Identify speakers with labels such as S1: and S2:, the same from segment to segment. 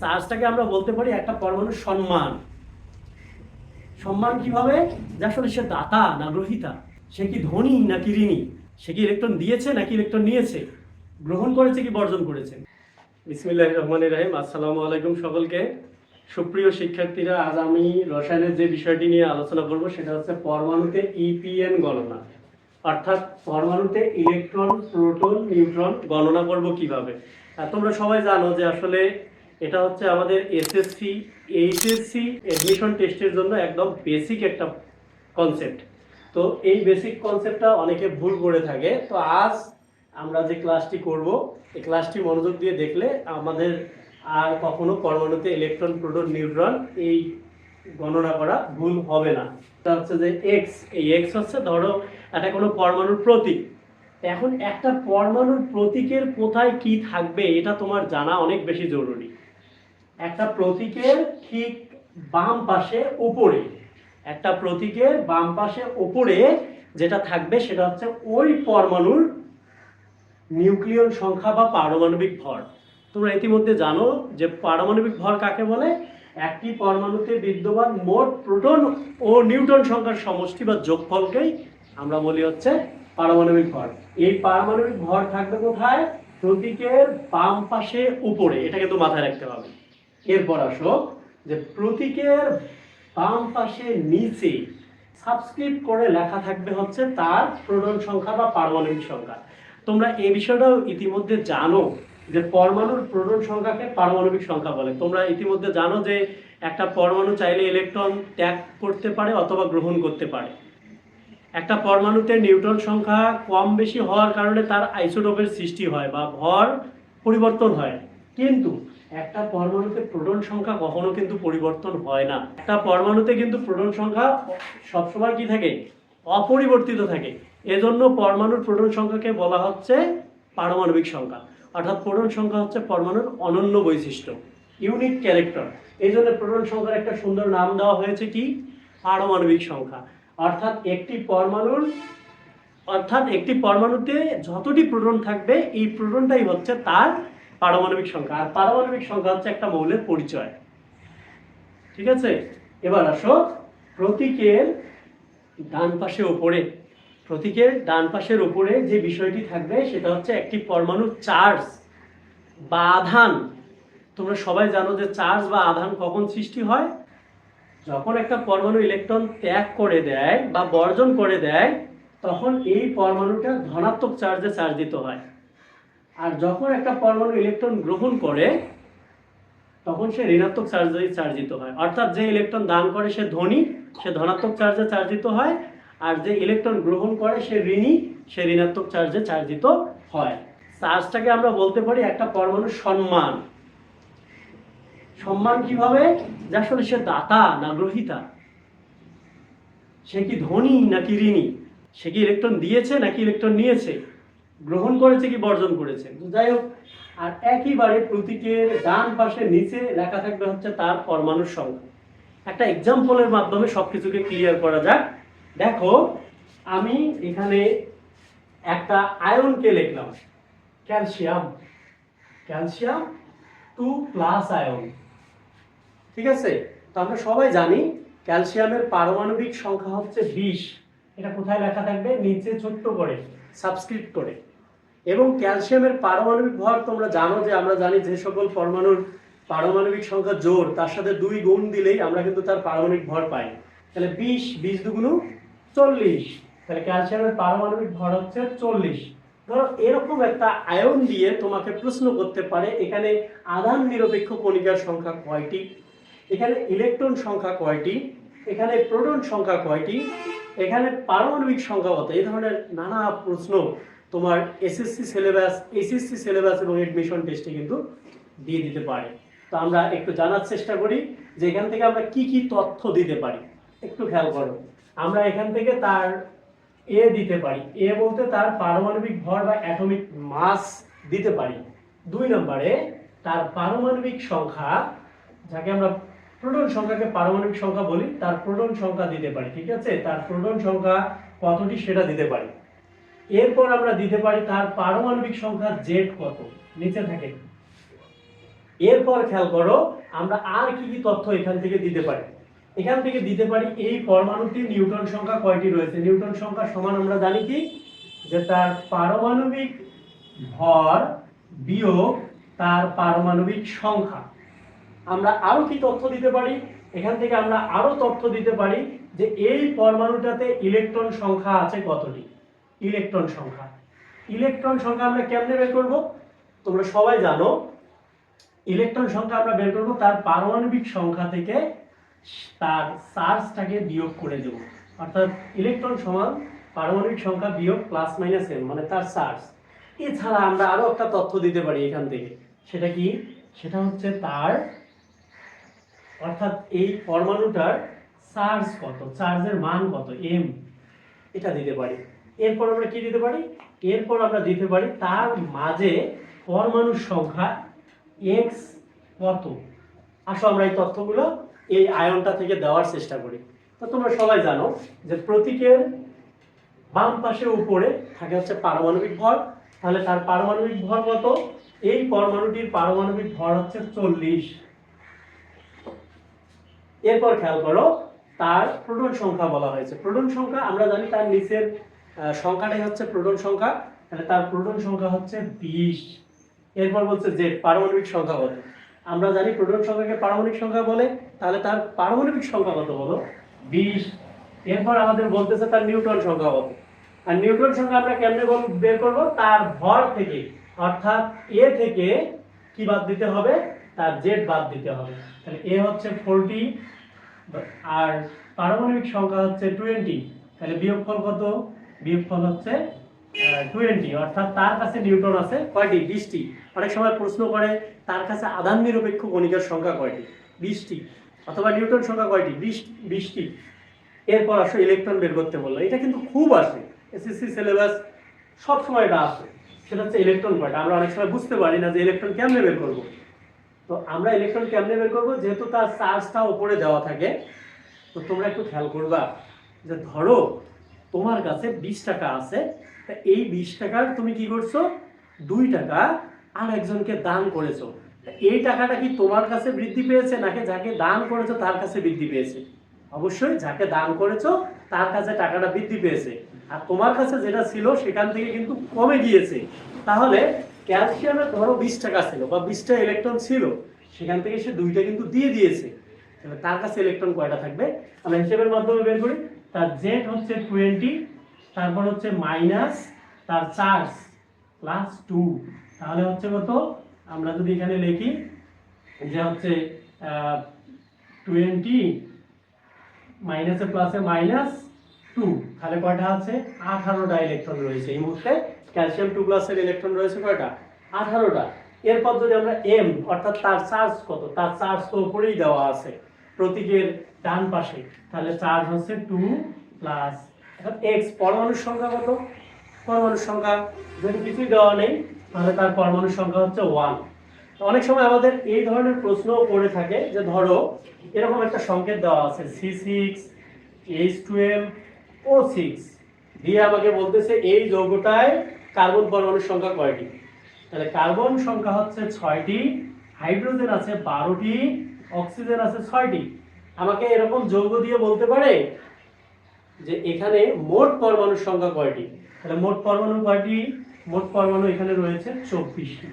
S1: চার্জটাকে আমরা বলতে পারি একটা পরমাণুর সম্মান। সম্মান কীভাবে? যে আসলে সে দাতা না গ্রহিতা, সে কি ধনী নাকি ঋণী, সে কি ইলেকট্রন দিয়েছে নাকি ইলেকট্রন নিয়েছে, গ্রহণ করেছে কি বর্জন করেছে? বিসমিল্লাহ রহমান রাহিম, আসসালামু আলাইকুম সকলকে। সুপ্রিয় শিক্ষার্থীরা, আজ আমি রসায়নের যে বিষয়টি নিয়ে আলোচনা করব, সেটা হচ্ছে পরমাণুতে ইপিএন গণনা। অর্থাৎ পরমাণুতে ইলেকট্রন প্রোটন নিউট্রন গণনা করব কীভাবে? তোমরা সবাই জানো যে আসলে এটা হচ্ছে আমাদের এসএসসি এইচএসসি অ্যাডমিশন টেস্টের জন্য একদম বেসিক একটা কনসেপ্ট তো এই বেসিক কনসেপ্টটা অনেকে ভুল করে থাকে। তো আজ আমরা যে ক্লাসটি করব, এই ক্লাসটি মনোযোগ দিয়ে দেখলে আমাদের আর কখনো পরমাণুতে ইলেকট্রন প্রোটন নিউট্রন এই গণনা করা ভুল হবে না। এটা হচ্ছে যে এক্স এই এক্স হচ্ছে ধরো এটা কোনো পরমাণুর প্রতীক। এখন একটা পরমাণুর প্রতীকের কোথায় কি থাকবে এটা তোমার জানা অনেক বেশি জরুরি। একটা প্রতীকের ঠিক বাম পাশে উপরে। একটা প্রতীকের বাম পাশে উপরে যেটা থাকবে সেটা হচ্ছে ওই পরমাণুর নিউক্লিয়ন সংখ্যা বা পারমাণবিক ভর। তোমরা ইতিমধ্যে জানো যে পারমাণবিক ভর কাকে বলে? একটি পরমাণুতে বিদ্যমান মোট প্রোটন ও নিউটন সংখ্যার সমষ্টি বা যোগফলকেই আমরা বলি হচ্ছে পারমাণবিক ভর। এই পারমাণবিক ভর থাকবে কোথায়? প্রতীকের বাম পাশে উপরে। এটা কিন্তু মাথায় রাখতে হবে। এরপর আসো, যে প্রতীকের বাম পাশে নিচে সাবস্ক্রিপ্ট করে লেখা থাকবে হচ্ছে তার প্রোটন সংখ্যা বা পারমাণবিক সংখ্যা। তোমরা এই বিষয়টাও ইতিমধ্যে জানো যে পরমাণুর প্রোটন সংখ্যাকে পারমাণবিক সংখ্যা বলে। তোমরা ইতিমধ্যে জানো যে একটা পরমাণু চাইলে ইলেকট্রন ত্যাগ করতে পারে অথবা গ্রহণ করতে পারে। একটা পরমাণুতে নিউট্রন সংখ্যা কম বেশি হওয়ার কারণে তার আইসোটোপের সৃষ্টি হয় বা ভর পরিবর্তন হয়। কিন্তু একটা পরমাণুতে প্রোটন সংখ্যা কখনো কিন্তু পরিবর্তন হয় না। একটা পরমাণুতে কিন্তু প্রোটন সংখ্যা সবসময় কি থাকে? অপরিবর্তিত থাকে। এজন্য পরমাণুর প্রোটন সংখ্যাকে বলা হচ্ছে পারমাণবিক সংখ্যা। অর্থাৎ প্রোটন সংখ্যা হচ্ছে পরমাণুর অনন্য বৈশিষ্ট্য ইউনিক ক্যারেক্টার। এই জন্য প্রোটন সংখ্যার একটা সুন্দর নাম দেওয়া হয়েছে কি? পারমাণবিক সংখ্যা। অর্থাৎ একটি পরমাণুর, অর্থাৎ একটি পরমাণুতে যতটি প্রোটন থাকবে, এই প্রোটনটাই হচ্ছে তার পারমাণবিক সংখ্যা। আর পারমাণবিক সংখ্যা হচ্ছে একটা মৌলের পরিচয়। ঠিক আছে? এবার আসো, প্রতীকের ডান পাশে ওপরে। প্রতীকের ডান পাশের ওপরে যে বিষয়টি থাকবে, সেটা হচ্ছে একটি পরমাণুর চার্জ বা আধান। তোমরা সবাই জানো যে চার্জ বা আধান কখন সৃষ্টি হয়? যখন একটা পরমাণু ইলেকট্রন ত্যাগ করে দেয় বা বর্জন করে দেয়, তখন এই পরমাণুটা ধনাত্মক চার্জে চার্জিত হয়। আর যখন একটা পরমাণু ইলেকট্রন গ্রহণ করে, তখন সে ঋণাত্মক চার্জে চার্জিত হয়। অর্থাৎ যে ইলেকট্রন দান করে সে ধনী, সে ধনাত্মক চার্জে চার্জিত হয়। আর যে ইলেকট্রন গ্রহণ করে সে ঋণী, সে ঋণাত্মক চার্জে চার্জিত হয়। চার্জটাকে আমরা বলতে পারি একটা পরমাণু সম্মান। সম্মান কীভাবে? যে আসলে সে দাতা না গ্রহিতা। সে কি ধনী নাকি ঋণী? সে কি ইলেকট্রন দিয়েছে নাকি ইলেকট্রন নিয়েছে? গ্রহণ করেছে কি বর্জন করেছে? যাই হোক, আর একইবারে প্রতীকের ডান পাশে নিচে লেখা থাকবে হচ্ছে তার পরমাণুর সংখ্যা। একটা এক্সাম্পলের মাধ্যমে সবকিছুকে ক্লিয়ার করা যাক। দেখো, আমি এখানে একটা আয়নকে লিখলাম। Calcium. Calcium two plus ion. ঠিক আছে? তো আমরা সবাই জানি ক্যালসিয়ামের পারমাণবিক সংখ্যা হচ্ছে বিশ। এটা কোথায় লেখা থাকবে? নিচে ছোট্ট করে সাবস্ক্রিপ্ট করে। এবং ক্যালসিয়ামের পারমাণবিক ভর তোমরা জানো যে আমরা জানি যে সকল পরমাণুর পারমাণবিক সংখ্যা জোর, তার সাথে দুই গুণ দিলেই আমরা কিন্তু তার পারমাণবিক ভর পাই। তাহলে বিশ বিশ দুগুণ চল্লিশ, তাহলে ক্যালসিয়ামের পারমাণবিক ভর হচ্ছে চল্লিশ। ধরো এরকম একটা আয়ন দিয়ে তোমাকে প্রশ্ন করতে পারে, এখানে আধান নিরপেক্ষ কণিকার সংখ্যা কয়টি? এখানে ইলেকট্রন সংখ্যা কয়টি? এখানে প্রোটন সংখ্যা কয়টি? এখানে পারমাণবিক সংখ্যা কত? এই ধরনের নানা প্রশ্ন তোমার এসএসসি সিলেবাস এসএসসি সিলেবাস এবং এডমিশন টেস্টে কিন্তু দিয়ে দিতে পারে। তো আমরা একটু জানার চেষ্টা করি যে এখান থেকে আমরা কি কি তথ্য দিতে পারি। একটু খেয়াল করো। আমরা এখান থেকে তার এ দিতে পারি। এ বলতে তার পারমাণবিক ভর বা অ্যাটমিক মাস দিতে পারি। দুই নম্বরে তার পারমাণবিক সংখ্যা, যাকে আমরা প্রোটন সংখ্যাকে পারমাণবিক সংখ্যা বলি, তার প্রোটন সংখ্যা দিতে পারি, ঠিক আছে? তার প্রোটন সংখ্যা কতটি সেটা দিতে পারি। এরপর আমরা দিতে পারি তার পারমাণবিক সংখ্যা জেড কত? নিচে থাকে। এরপর খেয়াল করো, আমরা আর কি কি তথ্য এখান থেকে দিতে পারি? এখান থেকে দিতে পারি এই পরমাণুটির নিউটন সংখ্যা কয়টি রয়েছে? নিউটন সংখ্যা সমান আমরা জানি কি? যে তার পারমাণবিক ভর বিয়োগ তার পারমাণবিক সংখ্যা। আমরা আরও কি তথ্য দিতে পারি? এখান থেকে আমরা আরও তথ্য দিতে পারি যে এই পরমাণুটাতে ইলেকট্রন সংখ্যা আছে কতটি? ইলেকট্রন সংখ্যা। ইলেকট্রন সংখ্যা আমরা কেমনে বের করব? তোমরা সবাই জানো, ইলেকট্রন সংখ্যা আমরা বের করব তার পারমাণবিক সংখ্যা থেকে তার চার্জটাকে বিয়োগ করে দেব। অর্থাৎ ইলেকট্রন সমান পারমাণবিক সংখ্যা বিয়োগ প্লাস মাইনাস এম মানে তার চার্জ। এছাড়া আমরা আরও একটা তথ্য দিতে পারি এখান থেকে। সেটা কি? সেটা হচ্ছে তার, অর্থাৎ এই পরমাণুটার চার্জ কত? চার্জের মান কত? এম এটা দিতে পারি। এরপর আমরা কি দিতে পারি? এরপর আমরা দিতে পারি তার মাঝে পরমাণুর সংখ্যা এক্স কত? আসো আমরা এই তথ্যগুলো এই আয়নটা থেকে দেওয়ার চেষ্টা করি। তো তোমরা সবাই জানো যে প্রতীকের বাম পাশে উপরে থাকে হচ্ছে পারমাণবিক ভর। তাহলে তার পারমাণবিক ভর কত? এই পরমাণুটির পারমাণবিক ভর হচ্ছে চল্লিশ। এরপর খেয়াল করো, তার প্রোটন সংখ্যা বলা হয়েছে। প্রোটন সংখ্যা আমরা জানি তার নিচের সংখ্যাটাই হচ্ছে প্রোটন সংখ্যা। তাহলে তার প্রোটন সংখ্যা হচ্ছে বিশ। এরপর বলছে যে পারমাণবিক সংখ্যা কত? আমরা জানি প্রোটন সংখ্যাকে পারমাণবিক সংখ্যা বলে। তাহলে তার পারমাণবিক সংখ্যা কত বলো? বিশ। এরপর আমাদের বলতেছে তার নিউটন সংখ্যা কত? আর নিউটন সংখ্যা আমরা কেমনে বের করব? তার ভর থেকে। অর্থাৎ এ থেকে কি বাদ দিতে হবে? তার জেড বাদ দিতে হবে। তাহলে এ হচ্ছে ফোরটি। আর পারমাণবিক সংখ্যা হচ্ছে টোয়েন্টি। তাহলে বিয়োগফল কত? বিয়োগফল হচ্ছে টোয়েন্টি অর্থাৎ তার কাছে নিউটন আছে কয়টি? বিশটি। অনেক সময় প্রশ্ন করে, তার কাছে আধান নিরপেক্ষ কণিকার সংখ্যা কয়টি? বিশটি। অথবা নিউটন সংখ্যা কয়টি? বিশ বিশটি। এরপর আসো ইলেকট্রন বের করতে বলল। এটা কিন্তু খুব আসে। এসএসসি সিলেবাস সব সময় এটা আসে। সেটা হচ্ছে ইলেকট্রন কয়টা আমরা অনেক সময় বুঝতে পারি না যে ইলেকট্রন কেমনে বের করব। তো আমরা ইলেকট্রন কেমনে বের করব? যেহেতু তার চার্জটা উপরে দেওয়া থাকে, তো তোমরা একটু খেয়াল করবা যে ধরো তোমার কাছে বিশ টাকা আছে, তা এই বিশ টাকার তুমি কি করছ? দুই টাকা আর একজনকে দান করেছ। এই টাকাটা কি তোমার কাছে বৃদ্ধি পেয়েছে নাকি যাকে দান করেছ তার কাছে বৃদ্ধি পেয়েছে? অবশ্যই যাকে দান করেছ তার কাছে টাকাটা বৃদ্ধি পেয়েছে। আর তোমার কাছে যেটা ছিল সেখান থেকে কিন্তু কমে গিয়েছে। তাহলে ক্যালসিয়ামের ধরো বিশ টাকা ছিল বা বিশটা ইলেকট্রন ছিল, সেখান থেকে সে দুইটা কিন্তু দিয়ে দিয়েছে। তাহলে তার কাছে ইলেকট্রন কয়টা থাকবে? আমরা হিসেবের মাধ্যমে বের করি। তার জেড হচ্ছে টোয়েন্টি তারপর হচ্ছে মাইনাস তার চার্জ প্লাস টু তাহলে হচ্ছে কত? আমরা যদি এখানে লিখি যে হচ্ছে টোয়েন্টি মাইনাসে প্লাসে মাইনাস টু তাহলে কয়টা আছে? আঠারোটা ইলেকট্রন রয়েছে। এই মুহূর্তে ক্যালসিয়াম টু প্লাসের ইলেকট্রন রয়েছে কয়টা? আঠারোটা। এরপর যদি আমরা এম অর্থাৎ তার চার্জ কত? তার চার্জ তো উপরেই দেওয়া আছে। প্রতীকের ডান পাশে। তাহলে চার্জ হচ্ছে টু প্লাস এখন এক্স, পরমাণুর সংখ্যা কত? পরমাণুর সংখ্যা যদি কিছুই দেওয়া নেই, তাহলে তার পরমাণুর সংখ্যা হচ্ছে ওয়ান। অনেক সময় আমাদের এই ধরনের প্রশ্ন করে থাকে যে ধরো, এরকম একটা সংকেত দেওয়া আছে, C six, H twelve O six. দিয়ে আমাকে বলতেছে এই যৌগটায় কার্বন পরমাণুর সংখ্যা কয়টি? তাহলে কার্বন সংখ্যা হচ্ছে ছয়টি, হাইড্রোজেন আছে বারোটি, অক্সিজেন আছে ছয়টি। আমাকে এরকম যৌগ দিয়ে বলতে পারে যে এখানে মোট পরমাণুর সংখ্যা কয়টি? তাহলে মোট পরমাণু কয়টি? মোট পরমাণু এখানে রয়েছে চব্বিশটি।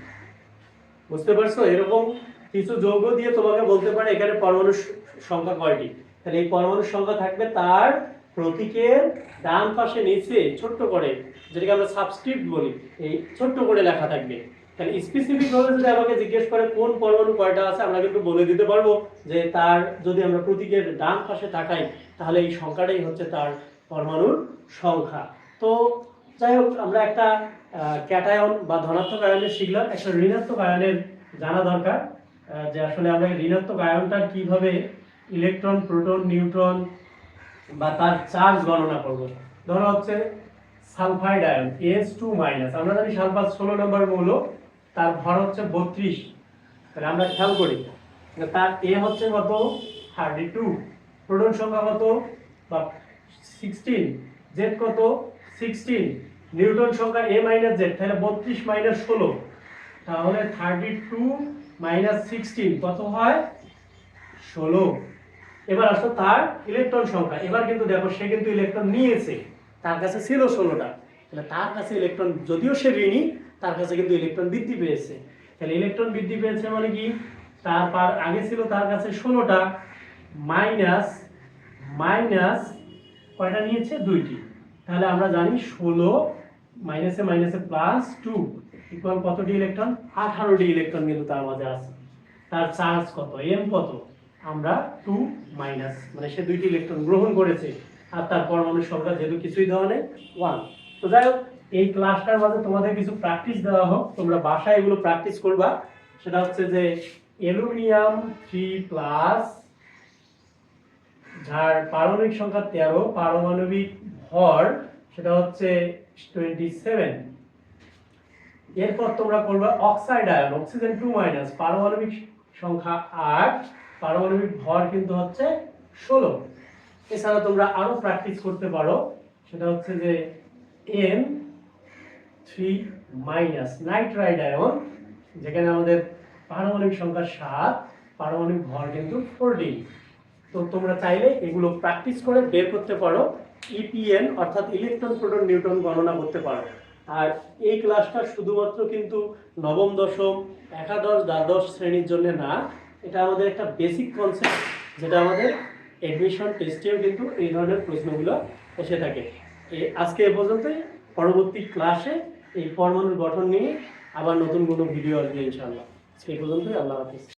S1: বুঝতে পারছ? এরকম কিছু যৌগ দিয়ে তোমাকে বলতে পারে এখানে পরমাণুর স- সংখ্যা কয়টি। তাহলে এই পরমাণুর সংখ্যা থাকবে তার প্রতীকের ডান পাশে নিচে ছোট্ট করে, যেটাকে আমরা সাবস্ক্রিপ্ট বলি, এই ছোট্ট করে লেখা থাকবে। তাহলে স্পেসিফিক ভাবে যদি আমাকে জিজ্ঞেস করে কোন পরমাণু কয়টা আছে, আমরা কিন্তু বলে দিতে পারব যে তার যদি আমরা প্রতীকের ডান পাশে তাকাই, তাহলে এই সংখ্যাটাই হচ্ছে তার পরমাণুর সংখ্যা। তো যাই হোক, আমরা একটা ক্যাটায়ন বা ধনাত্মক আয়নের শিখলাম একটা ঋণাত্মক আয়নের জানা দরকার যে আসলে আমরা ঋণাত্মক আয়নটা কীভাবে ইলেকট্রন, প্রোটন, নিউট্রন বা তার চার্জ গণনা করব। ধরো হচ্ছে sulphide ion S two minus আমরা জানি সালফার ষোলো নম্বর মৌল তার ভর হচ্ছে বত্রিশ। তাহলে আমরা খেয়াল করি তার এ হচ্ছে কত? থার্টি টু প্রোটন সংখ্যা কত? বা সিক্সটিন জেড কত? সিক্সটিন নিউটন সংখ্যা এ মাইনাস জেড তাহলে বত্রিশ মাইনাস ষোলো। তাহলে থার্টি টু মাইনাস সিক্সটিন কত হয়? ষোলো। এবার আসো তার ইলেকট্রন সংখ্যা। এবার কিন্তু দেখো, সে কিন্তু ইলেকট্রন নিয়েছে। তার কাছে ছিল ষোলোটা। তাহলে তার কাছে ইলেকট্রন যদিও সে ঋণী তার কাছে কিন্তু ইলেকট্রন বৃদ্ধি পেয়েছে। তাহলে ইলেকট্রন বৃদ্ধি পেয়েছে মানে কি? তারপর আগে ছিল তার কাছে ষোলোটা মাইনাস মাইনাস কয়টা নিয়েছে? দুইটি। তাহলে আমরা জানি ষোলো মাইনাসে মাইনাসে প্লাস টু ইকুয়াল কতটি ইলেকট্রন আঠারোটি ইলেকট্রন কিন্তু তার মাঝে আছে। তার চার্জ কত? এম কত? আমরা টু মাইনাস মানে সে দুইটি ইলেকট্রন গ্রহণ করেছে। আর তার পরমাণু সংখ্যা যেহেতু কিছুই নেই ওয়ান তো যাই হোক এই ক্লাসটার মাঝে তোমাদের কিছু প্র্যাকটিস দেওয়া হোক, তোমরা বাসায় এগুলো প্র্যাকটিস করবা। সেটা হচ্ছে যে অ্যালুমিনিয়াম থ্রি প্লাস যার পারমাণবিক সংখ্যা তেরো, পারমাণবিক ভর সেটা হচ্ছে টোয়েন্টি সেভেন এরপর তোমরা করবে oxide ion oxygen two minus পারমাণবিক সংখ্যা আট, পারমাণবিক ভর কিন্তু হচ্ছে ষোলো। এছাড়া তোমরা আরও প্র্যাকটিস করতে পারো, সেটা হচ্ছে যে N three minus nitride ion যেখানে আমাদের পারমাণবিক সংখ্যা সাত, পারমাণবিক ভর কিন্তু ফোরটিন তো তোমরা চাইলে এগুলো প্র্যাকটিস করে বের করতে পারো। ইপিএন অর্থাৎ ইলেকট্রন প্রোটন নিউটন গণনা করতে পারো। আর এই ক্লাসটা শুধুমাত্র কিন্তু নবম, দশম, একাদশ, দ্বাদশ শ্রেণির জন্য না, এটা আমাদের একটা বেসিক কনসেপ্ট যেটা আমাদের এডমিশন টেস্টেও কিন্তু এই ধরনের প্রশ্নগুলো এসে থাকে। আজকে এ পর্যন্তই। পরবর্তী ক্লাসে এই পরমাণুর গঠন নিয়ে আবার নতুন কোনো ভিডিও আসবে ইনশাআল্লাহ। সেই পর্যন্তই আল্লাহ হাফিজ।